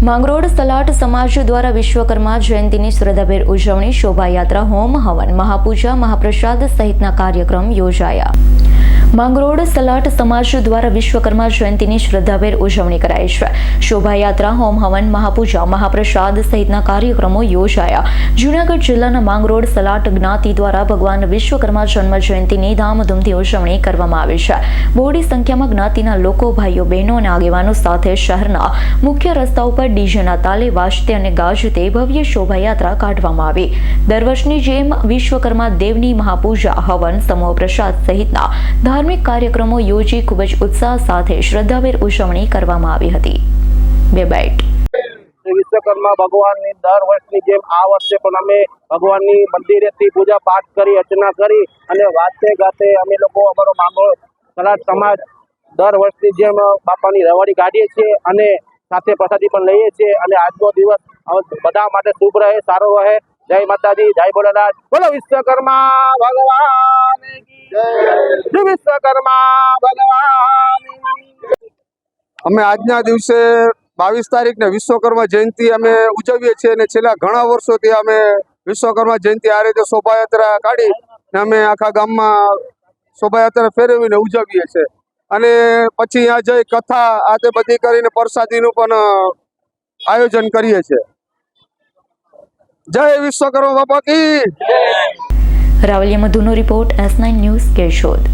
માંગરોળ સલાટ સમાજ દ્વારા વિશ્વકર્મા જયંતિની શ્રદ્ધાભેર ઉજવણી, શોભાયાત્રા, હોમ હવન, મહાપૂજા, મહાપ્રસાદ સહિતના કાર્યક્રમ યોજાયા. માંગરોળ સલાટ સમાજ દ્વારા વિશ્વકર્મા જયંતિની શ્રદ્ધાભેર ઉજવણી કરાઈ છે. શોભાયાત્રા, હોમ હવન, મહાપૂજા, મહાપ્રસાદ સહિતના કાર્યક્રમો યોજાયા. જૂનાગઢ જિલ્લાના માંગરોળ સલાટ જ્ઞાતિ દ્વારા ભગવાન વિશ્વકર્મા જન્મ જયંતિની ધામધૂમથી ઉજવણી કરવામાં આવી છે. બહોળી સંખ્યામાં જ્ઞાતિના લોકો, ભાઈઓ, બહેનો અને આગેવાનો સાથે શહેરના મુખ્ય રસ્તા ઉપર ડીજેના તાલે વાજતે અને ગાજતે ભવ્ય શોભાયાત્રા કાઢવામાં આવી. દર વર્ષની જેમ વિશ્વકર્મા દેવની મહાપૂજા, હવન, સમૂહ પ્રસાદ સહિતના ધાર્મિક કાર્યક્રમો યોજી ખૂબ જ ઉત્સાહ સાથે શ્રદ્ધાભેર ઉજવણી કરવામાં આવી હતી. બે બાઇટ. વિશ્વકર્મા ભગવાનની દર વર્ષની જેમ આ વર્ષે પણ અમે ભગવાનની મંદિરેથી પૂજા પાઠ કરી, અર્ચના કરી અને વાતે ગાતે અમે લોકો અમારો માંગો સલાદ સમાજ દર વર્ષની જેમ બાપાની રવાડી કાઢીએ છીએ અને સાથે પ્રસાદી પણ લઈએ છીએ અને આજનો દિવસ બધા માટે શુભ રહે, સારો રહે. જય માતાજી, જય ભોળાનાથ બોલો વિશ્વકર્મા ભગવાન જય. અમે આજના દિવસે બાવીસ તારીખને વિશ્વકર્મા જયંતિ અમે ઉજવીએ છીએ અને છેલ્લા ઘણા વર્ષોથી અમે વિશ્વકર્મા જયંતિ આ રીતે શોભાયાત્રા કાઢી ને અમે આખા ગામમાં શોભાયાત્રા ફેરવીને ઉજવીએ છીએ. અને પછી ત્યાં જઈ કથા આ તે બધી કરીને પ્રસાદીનું પણ આયોજન કરીએ છીએ. જય વિશ્વકર્મા બાપા કી Ravaliya મધુનો report S nine news Keshod.